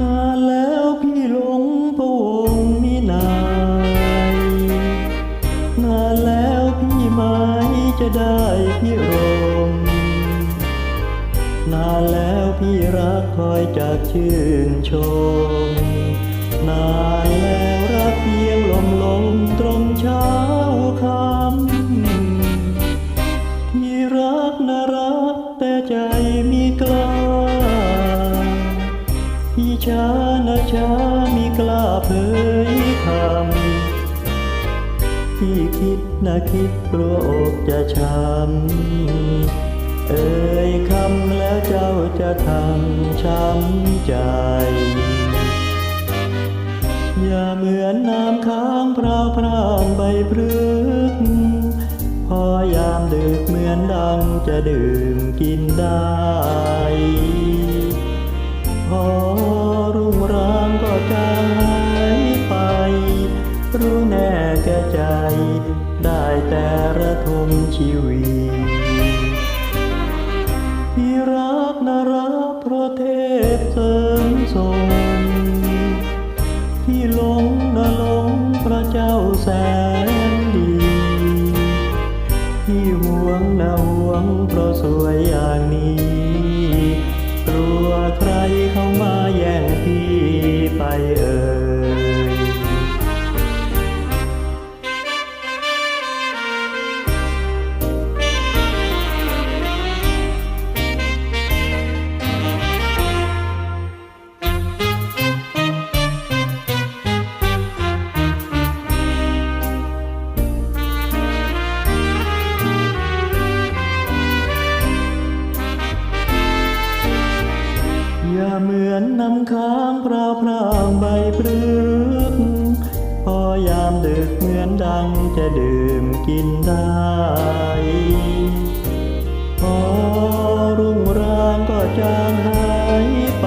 นานแล้วพี่หลงพระวงมินานานแล้วพี่ไม้จะได้พี่รมนานแล้วพี่รักคอยจากชื่นชม นานแล้วรัเพียงลมลมตรงช้าคำพี่รักนะรักแต่ใจ ช้านะช้ามีกล้าเผยคำพี่คิดนะคิดกลัวอกจะช้ำเอ่ยคำแล้วเจ้าจะทำช้ำใจอย่าเหมือนน้ำค้างพราวพรางใบพรึกพอยามดึกเหมือนดังจะดื่มกินได้พอ ได้แต่ระทมชีวีที่รักนะรักเพราะเทพเสริมทรงที่หลง อย่าเหมือนน้ำค้างพราวพรางใบพรึกพอยามดึกเหมือนดังจะดื่มกินได้พอรุ่งรางก็จางหายไป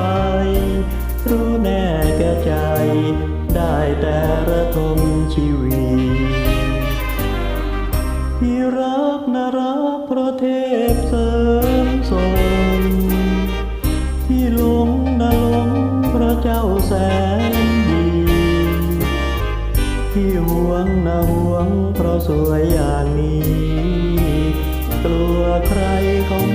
รู้แน่แก่ใจ ได้แต่ระทมชีวิตที่รักนะรักเพราะเทพเส ที่หวงนะหวงเพราะสวยอย่างนี้ กลัวใครเขามาแย่ง